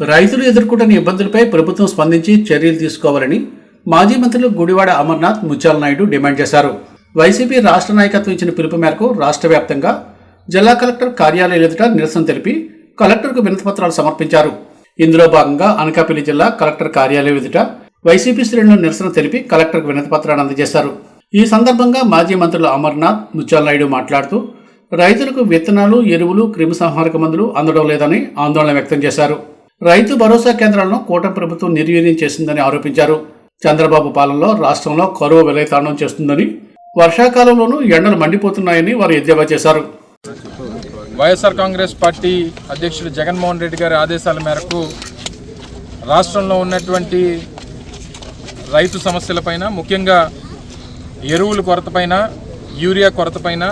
రైతులు ఎదుర్కొంటున్న ఇబ్బందులపై ప్రభుత్వం స్పందించి చర్యలు తీసుకోవాలని మాజీ మంత్రులు గుడివాడ అమర్నాథ్ ముత్యాల నాయుడు డిమాండ్ చేశారు. వైసీపీ రాష్ట్ర నాయకత్వం ఇచ్చిన పిలుపు మేరకు రాష్ట్ర వ్యాప్తంగా జిల్లా కలెక్టర్ కార్యాలయం ఎదుట నిరసన తెలిపి కలెక్టర్కు వినతిపత్రాలు సమర్పించారు. ఇందులో భాగంగా అనకాపల్లి జిల్లా కలెక్టర్ కార్యాలయం ఎదుట వైసీపీ శ్రేణులు నిరసన తెలిపి కలెక్టర్కు వినతిపత్రాన్ని అందజేశారు. ఈ సందర్భంగా మాజీ మంత్రులు అమర్నాథ్ ముత్యాల నాయుడు మాట్లాడుతూ రైతులకు విత్తనాలు ఎరువులు క్రిమిసంహారక మందులు అందడం లేదని ఆందోళన వ్యక్తం చేశారు. రైతు భరోసా కేంద్రాలను కూటమి ప్రభుత్వం నిర్వీర్యం చేసిందని ఆరోపించారు. చంద్రబాబు పాలనలో రాష్ట్రంలో కరువు విలయతాండం చేస్తుందని వర్షాకాలంలోనూ ఎండలు మండిపోతున్నాయని వారు ఎద్దేవా చేశారు. వైఎస్ఆర్ కాంగ్రెస్ పార్టీ అధ్యక్షుడు జగన్మోహన్ రెడ్డి గారి ఆదేశాల మేరకు రాష్ట్రంలో ఉన్నటువంటి రైతు సమస్యలపైన ముఖ్యంగా ఎరువుల కొరతపైన యూరియా కొరతపైన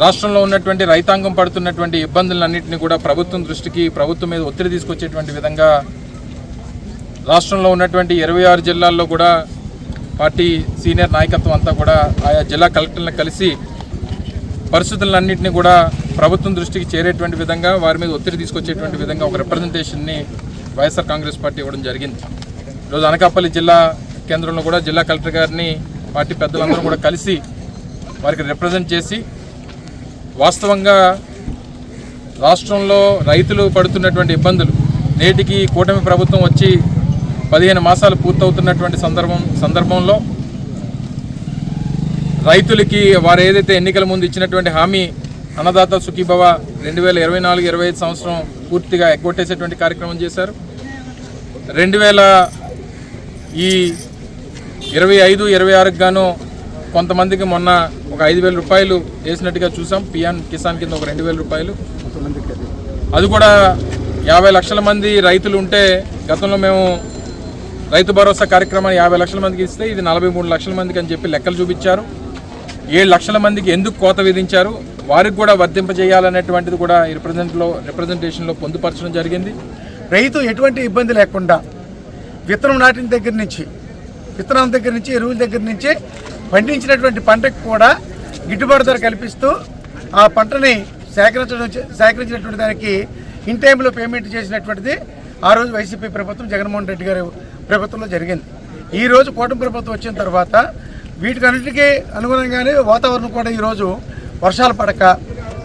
రాష్ట్రంలో ఉన్నటువంటి రైతాంగం పడుతున్నటువంటి ఇబ్బందులన్నింటినీ కూడా ప్రభుత్వం దృష్టికి ప్రభుత్వం మీద ఒత్తిడి తీసుకొచ్చేటువంటి విధంగా రాష్ట్రంలో ఉన్నటువంటి ఇరవై ఆరు జిల్లాల్లో కూడా పార్టీ సీనియర్ నాయకత్వం అంతా కూడా ఆయా జిల్లా కలెక్టర్లను కలిసి పరిస్థితులన్నింటినీ కూడా ప్రభుత్వం దృష్టికి చేరేటువంటి విధంగా వారి మీద ఒత్తిడి తీసుకొచ్చేటువంటి విధంగా ఒక రిప్రజెంటేషన్ని వైఎస్ఆర్ కాంగ్రెస్ పార్టీ ఇవ్వడం జరిగింది. ఈరోజు అనకాపల్లి జిల్లా కేంద్రంలో కూడా జిల్లా కలెక్టర్ గారిని పార్టీ పెద్దలందరూ కూడా కలిసి వారికి రిప్రజెంట్ చేసి వాస్తవంగా రాష్ట్రంలో రైతులు పడుతున్నటువంటి ఇబ్బందులు నేటికి కూటమి ప్రభుత్వం వచ్చి పదిహేను మాసాలు పూర్తవుతున్నటువంటి సందర్భం సందర్భంలో రైతులకి వారు ఏదైతే ఎన్నికల ముందు ఇచ్చినటువంటి హామీ అన్నదాత సుఖీభవ రెండు వేల ఇరవై నాలుగు ఇరవై ఐదు సంవత్సరం పూర్తిగా ఎగ్గొట్టేసేటువంటి కార్యక్రమం చేశారు. రెండు వేల ఈ ఇరవై ఐదు ఇరవై ఆరుకు గాను కొంతమందికి మొన్న ఒక ఐదు వేల రూపాయలు వేసినట్టుగా చూసాం. పిఎం కిసాన్ కింద ఒక రెండు వేల రూపాయలు. అది కూడా యాభై లక్షల మంది రైతులు ఉంటే గతంలో మేము రైతు భరోసా కార్యక్రమాన్ని యాభై లక్షల మందికి ఇస్తే ఇది నలభై మూడు లక్షల మందికి అని చెప్పి లెక్కలు చూపించారు. ఏడు లక్షల మందికి ఎందుకు కోత విధించారు? వారికి కూడా వర్తింపజేయాలనేటువంటిది కూడా రిప్రజెంట్లో రిప్రజెంటేషన్లో పొందుపరచడం జరిగింది. రైతు ఎటువంటి ఇబ్బంది లేకుండా విత్తనం నాటిన దగ్గర నుంచి విత్తనం దగ్గర నుంచి ఎరువుల దగ్గర నుంచి పండించినటువంటి పంటకు కూడా గిట్టుబాటు ధర కల్పిస్తూ ఆ పంటని సేకరించడం సేకరించినటువంటి దానికి ఇన్ టైంలో పేమెంట్ చేసినటువంటిది ఆ రోజు వైసీపీ ప్రభుత్వం జగన్మోహన్ రెడ్డి గారి ప్రభుత్వంలో జరిగింది. ఈ రోజు కూటమి ప్రభుత్వం వచ్చిన తర్వాత వీటికన్నిటికీ అనుగుణంగానే వాతావరణం కూడా ఈరోజు వర్షాలు పడక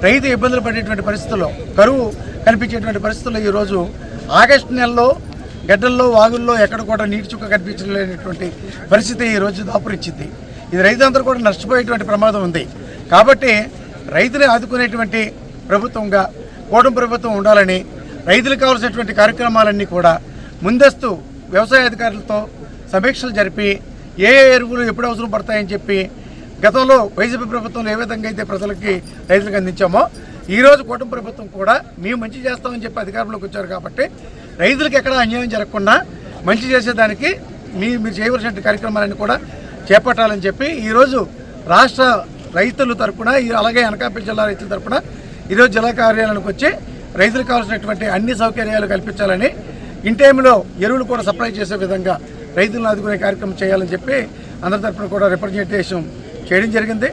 రైతు ఇబ్బందులు పడేటువంటి పరిస్థితుల్లో కరువు కనిపించేటువంటి పరిస్థితుల్లో ఈరోజు ఆగస్టు నెలలో గడ్డల్లో వాగుల్లో ఎక్కడ కూడా నీటి చుక్క కనిపించలేనటువంటి పరిస్థితి ఈ రోజు దాపురించింది. ఇది రైతులందరూ కూడా నష్టపోయేటువంటి ప్రమాదం ఉంది. కాబట్టి రైతుని ఆదుకునేటువంటి ప్రభుత్వంగా కూటమి ప్రభుత్వం ఉండాలని రైతులకు కావాల్సినటువంటి కార్యక్రమాలన్నీ కూడా ముందస్తు వ్యవసాయ అధికారులతో సమీక్షలు జరిపి ఏ ఏ ఎరువులు ఎప్పుడు అవసరం పడతాయని చెప్పి గతంలో వైసీపీ ప్రభుత్వంలో ఏ విధంగా అయితే ప్రజలకి రైతులకు అందించామో ఈ రోజు కూటమి ప్రభుత్వం కూడా మేము మంచి చేస్తామని చెప్పి అధికారంలోకి వచ్చారు కాబట్టి రైతులకు ఎక్కడ అన్యాయం జరగకుండా మంచి చేసేదానికి మీ మీరు చేయవలసిన కార్యక్రమాలన్నీ కూడా చేపట్టాలని చెప్పి ఈరోజు రాష్ట్ర రైతుల తరపున ఈ అలాగే అనకాపల్లి జిల్లా రైతుల తరపున ఈరోజు జిల్లా కార్యాలయానికి వచ్చి రైతులకు కావాల్సినటువంటి అన్ని సౌకర్యాలు కల్పించాలని ఇన్ టైంలో ఎరువులు కూడా సప్లై చేసే విధంగా రైతులను ఆదుకునే కార్యక్రమం చేయాలని చెప్పి అందరి తరపున కూడా రిప్రజెంటేషన్ చేయడం జరిగింది.